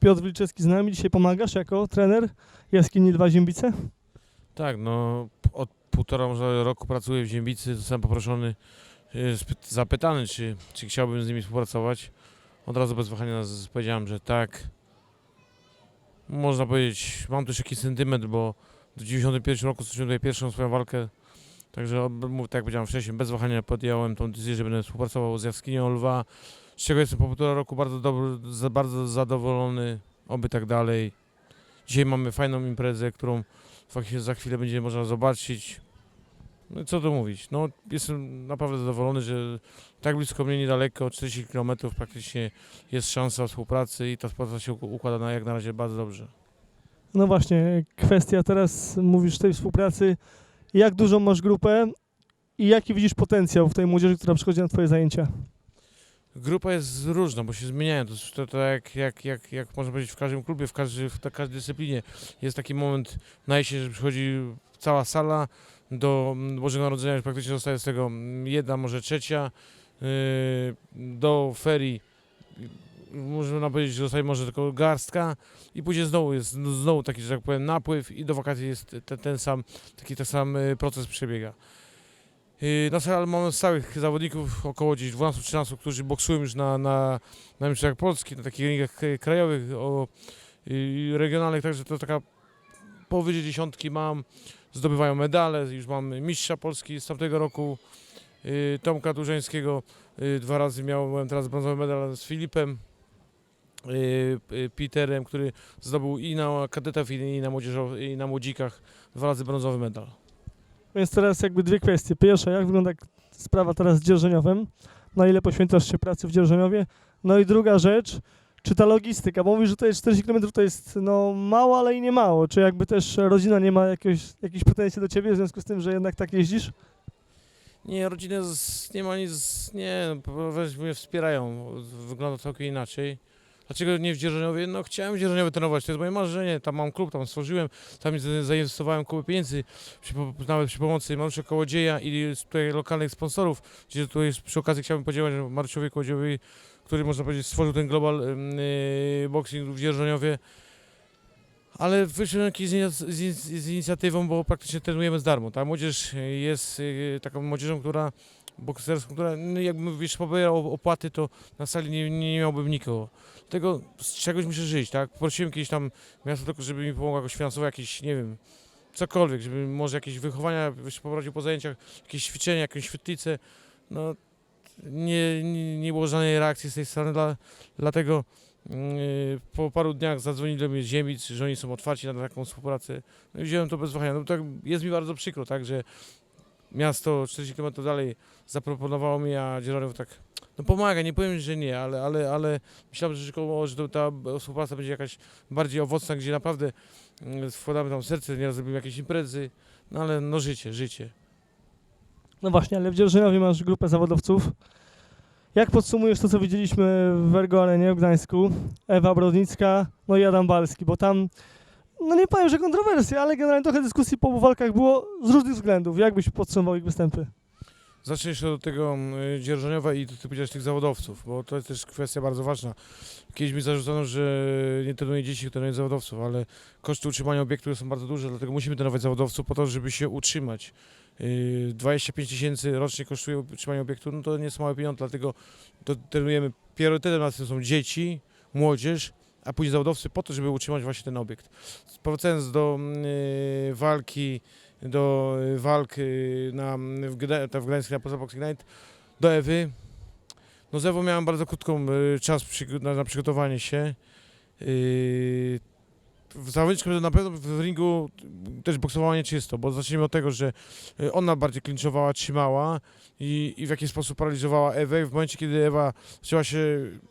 Piotr Wilczewski z nami. Dzisiaj pomagasz jako trener Jaskini 2 Ziębice? Tak, no od półtora może roku pracuję w Ziębicy, zostałem poproszony, spyt- zapytany, czy, czy chciałbym z nimi współpracować. Od razu bez wahania powiedziałem, że tak. Można powiedzieć, mam też jakiś sentyment, bo w 91 roku stoczyłem tutaj pierwszą swoją walkę. Także, tak jak powiedziałem wcześniej, bez wahania podjąłem tą decyzję, że będę współpracował z Jaskinią Lwa, z czego jestem po półtora roku bardzo, dobry, bardzo zadowolony, oby tak dalej. Dzisiaj mamy fajną imprezę, którą faktycznie za chwilę będzie można zobaczyć. No co tu mówić, no jestem naprawdę zadowolony, że tak blisko mnie, niedaleko, 40 km praktycznie jest szansa współpracy i ta współpraca się układa na jak na razie bardzo dobrze. No właśnie, kwestia teraz mówisz tej współpracy. Jak dużą masz grupę i jaki widzisz potencjał w tej młodzieży, która przychodzi na twoje zajęcia? Grupa jest różna, bo się zmieniają. To, to, to jak, jak, jak, jak można powiedzieć w każdym klubie, w, w każdej dyscyplinie. Jest taki moment na jesień, że przychodzi cała sala do mm, Bożego Narodzenia, już praktycznie zostaje z tego mm, jedna, może trzecia. Yy, do ferii można powiedzieć, że zostaje może tylko garstka i później znowu jest znowu taki, że tak powiem, napływ i do wakacji jest ten, sam, taki ten sam yy, proces przebiega. Yy, Na salę mamy stałych zawodników, około gdzieś 12-13, którzy boksują już na, na, na mistrzach Polski, na takich ringach e, krajowych, o, regionalnych, także to taka powyżej dziesiątki mam, zdobywają medale, już mam mistrza Polski z tamtego roku, Tomka Dużeńskiego, dwa razy miałem teraz brązowy medal z Filipem, Peterem, który zdobył i na kadetach, i na, młodzieżow- i na młodzikach dwa razy brązowy medal. Więc teraz jakby dwie kwestie. Pierwsza, jak wygląda sprawa teraz z dzierżeniowem? Na ile poświęcasz się pracy w dzierżeniowie? No i druga rzecz, czy ta logistyka, bo mówisz, że to jest 40 km to jest no mało, ale i nie mało. Czy jakby też rodzina nie ma jakiegoś, jakichś pretensji do ciebie w związku z tym, że jednak tak jeździsz? Nie, rodziny z, nie ma nic, nie, mnie wspierają, wygląda całkiem inaczej. Dlaczego nie w Dzierżoniowie? No chciałem w Dzierżoniowie trenować, to jest moje marzenie, tam mam klub, tam stworzyłem, tam zainwestowałem kupę pieniędzy, przy, nawet przy pomocy Mariusza Kołodzieja i tutaj lokalnych sponsorów, gdzie tutaj przy okazji chciałbym podziękować Mariuszowi Kołodziejowi, który można powiedzieć stworzył ten global yy, boxing w Dzierżoniowie. Ale wyszedłem z, z, inic- z inicjatywą, bo praktycznie trenujemy z darmo. Ta młodzież jest yy, taką młodzieżą, która bokserską, która no, jakbym wiesz, pobierał opłaty, to na sali nie, nie miałbym nikogo. Dlatego z czegoś muszę żyć, tak? Prosiłem kiedyś tam miasto tylko, żeby mi pomogło jakoś finansowo, jakieś, nie wiem, cokolwiek, żeby może jakieś wychowania, wiesz, poprowadził po zajęciach, jakieś ćwiczenia, jakąś świetlicę. No, nie, nie, nie było żadnej reakcji z tej strony, dla, dlatego yy, po paru dniach zadzwonili do mnie z Ziemic, że oni są otwarci na taką współpracę. No i wziąłem to bez wahania. No tak jest mi bardzo przykro, tak, że miasto 40 km dalej zaproponowało mi, a Dzierżoniow tak, no pomaga, nie powiem, że nie, ale, ale, ale myślałem, że, że to, ta współpraca będzie jakaś bardziej owocna, gdzie naprawdę mm, wkładamy tam serce, nieraz robimy jakieś imprezy, no ale no życie, życie. No właśnie, ale w Dzierżoniowie masz grupę zawodowców. Jak podsumujesz to, co widzieliśmy w Ergo Arenie w Gdańsku? Ewa Brodnicka, no i Adam Balski, bo tam, no nie powiem, że kontrowersje, ale generalnie trochę dyskusji po obu walkach było z różnych względów. Jak byś podsumował ich występy? Zacznę jeszcze od tego y, Dzierżoniowa i ty powiedziałeś tych zawodowców, bo to jest też kwestia bardzo ważna. Kiedyś mi zarzucano, że nie trenuję dzieci, tylko trenuję zawodowców, ale koszty utrzymania obiektu są bardzo duże, dlatego musimy trenować zawodowców po to, żeby się utrzymać. Y, 25 tysięcy rocznie kosztuje utrzymanie obiektu, no to nie są małe pieniądze, dlatego to trenujemy. Priorytetem na tym są dzieci, młodzież, a później zawodowcy po to, żeby utrzymać właśnie ten obiekt. Powracając do y, walki do y, walk y, na, w, w Gdańsku na Poza Boxing Night, do Ewy. No z Ewą miałem bardzo krótką czas na, na przygotowanie się. W zawodniczku na pewno w ringu też boksowała nieczysto, bo zacznijmy od tego, że y, ona bardziej klinczowała, trzymała i, i w jakiś sposób paraliżowała Ewę. W momencie, kiedy Ewa zaczęła się,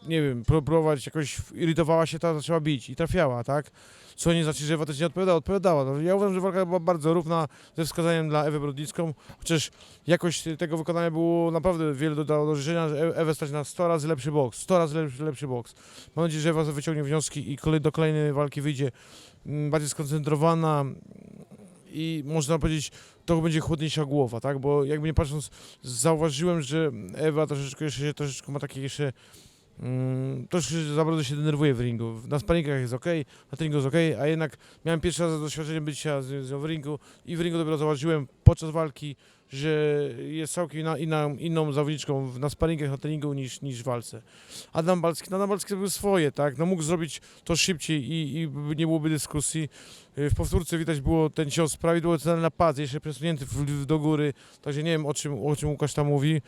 nie wiem, pró- próbować jakoś, irytowała się, ta zaczęła bić i trafiała, tak? Co nie znaczy, że Ewa też nie odpowiadała, odpowiadała. No, ja uważam, że walka była bardzo równa ze wskazaniem dla Ewy Brodnicką, chociaż jakość tego wykonania było naprawdę wiele dodało do życzenia, że E- Ewę stać na 100 razy lepszy boks, 100 razy lepszy, lepszy boks. Mam nadzieję, że Ewa wyciągnie wnioski i do kolejnej walki wyjdzie bardziej skoncentrowana i można powiedzieć, to będzie chłodniejsza głowa, tak? Bo jakby nie patrząc, zauważyłem, że Ewa troszeczkę jeszcze, troszeczkę ma takie jeszcze Mm, Troszkę za bardzo się denerwuję w ringu. Na sparingach jest ok, na treningu jest ok, a jednak miałem pierwszy raz doświadczenie bycia z, w ringu i w ringu dopiero zauważyłem podczas walki, że jest całkiem inna, inna, inną zawodniczką na sparingach, na treningu niż, niż w walce. Adam Balski, no Adam Balski swoje, tak? No mógł zrobić to szybciej i, i nie byłoby dyskusji. Y, W powtórce widać było ten cios prawidłowo na pas, jeszcze przesunięty w, w, do góry, także nie wiem o czym, o czym Łukasz tam mówi.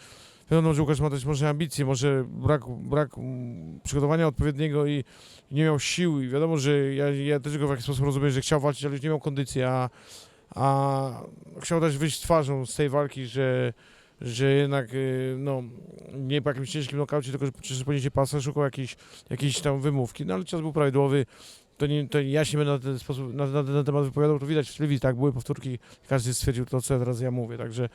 Wiadomo, że Łukasz ma też może ambicje, może brak, brak mm, przygotowania odpowiedniego i nie miał sił i wiadomo, że ja, ja też go w jakiś sposób rozumiem, że chciał walczyć, ale już nie miał kondycji, a, a chciał też wyjść twarzą z tej walki, że, że jednak y, no, nie po jakimś ciężkim nokaucie, tylko że przez ponięcie pasa szukał jakiejś, jakiejś tam wymówki, no ale czas był prawidłowy. To, nie, to ja się będę na ten sposób na, na, na ten temat wypowiadał, to widać w telewizji, tak, były powtórki, każdy stwierdził to, co teraz ja mówię, także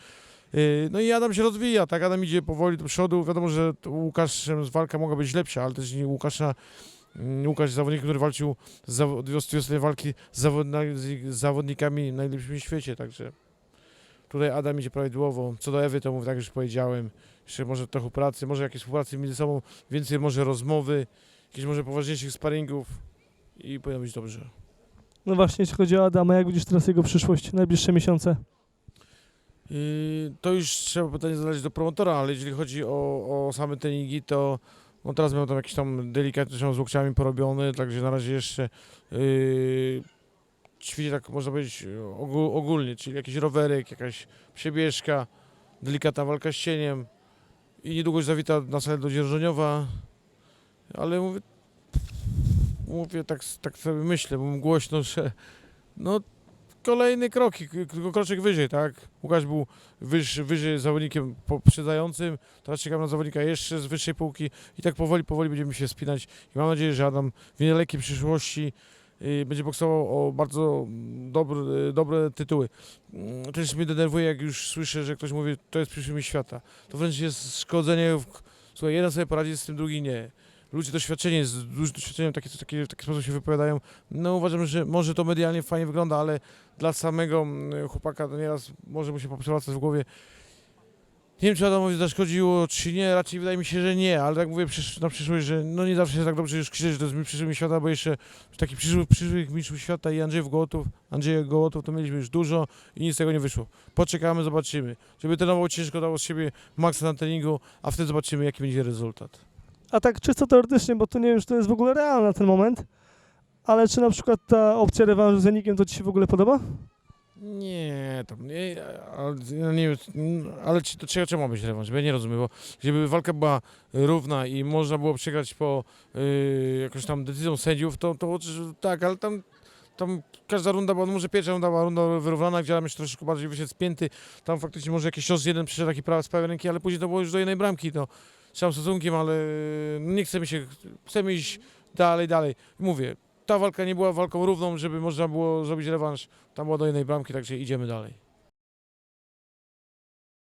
No i Adam się rozwija, tak? Adam idzie powoli do przodu. Wiadomo, że to Łukaszem z walka mogła być lepsza, ale też nie Łukasza. mm, Łukasz zawodnik, który walczył z walki z zawodnikami najlepszymi w świecie, także tutaj Adam idzie prawidłowo. Co do Ewy, to mówię, tak już powiedziałem, jeszcze może trochę pracy, może jakieś współpracy między sobą, więcej może rozmowy, jakichś może poważniejszych sparingów i powinno być dobrze. No właśnie, jeśli chodzi o Adama, jak widzisz teraz jego przyszłość, najbliższe miesiące? Yy, To już trzeba pytanie zadać do promotora, ale jeżeli chodzi o, o same treningi, to on teraz miał tam jakiś tam delikatny z łokciami porobiony, także na razie jeszcze yy, ćwiczy tak można powiedzieć ogó- ogólnie, czyli jakiś rowerek, jakaś przebieżka, delikatna walka z cieniem i niedługo już zawita na salę do Dzierżoniowa, ale mówię, mówię tak, tak sobie myślę, mówię głośno, że no kolejny krok, kroczek wyżej, tak? Łukasz był wyż, wyżej zawodnikiem poprzedzającym, teraz czekam na zawodnika jeszcze z wyższej półki i tak powoli, powoli będziemy się spinać i mam nadzieję, że Adam w niedalekiej przyszłości y, będzie boksował o bardzo dobre, dobre tytuły. Mm, Też mnie denerwuje, jak już słyszę, że ktoś mówi, to jest przyszły mistrz świata. To wręcz jest szkodzenie, słuchaj, jeden sobie poradzi z tym, drugi nie. Ludzie doświadczenie, z dużym doświadczeniem takie, takie, w taki sposób się wypowiadają. No uważam, że może to medialnie fajnie wygląda, ale dla samego mm, chłopaka to nieraz może mu się poprzewracać w głowie. Nie wiem, czy Adamowi zaszkodziło, czy nie, raczej wydaje mi się, że nie, ale tak mówię na przyszłość, że no nie zawsze się tak dobrze już krzyczeć, że to jest mi przyszły świata, bo jeszcze taki przyszły, przyszłych mistrzów świata i Andrzejów Gołotów, Andrzeja Gołotów to mieliśmy już dużo i nic z tego nie wyszło. Poczekamy, zobaczymy. Żeby trenował ciężko, dało z siebie maksa na treningu, a wtedy zobaczymy, jaki będzie rezultat. A tak czysto teoretycznie, bo to nie wiem, czy to jest w ogóle realne na ten moment, ale czy na przykład ta opcja rewanżu z Janikiem to Ci się w ogóle podoba? Nie, tam nie, ale, nie ale czy, to czego, ma być rewanż? Bo ja nie rozumiem, bo gdyby walka była równa i można było przegrać po yy, jakąś tam decyzją sędziów, to, to tak, ale tam, tam każda runda była, no może pierwsza runda była runda wyrównana, gdzie Adam się troszeczkę bardziej wyszedł spięty, tam faktycznie może jakiś cios jeden przyszedł taki prawy z prawej ręki, ale później to było już do jednej bramki, to z całym szacunkiem, ale no nie chcemy się, chcemy iść dalej, dalej. Mówię, ta walka nie była walką równą, żeby można było zrobić rewanż, tam była do jednej bramki, także idziemy dalej.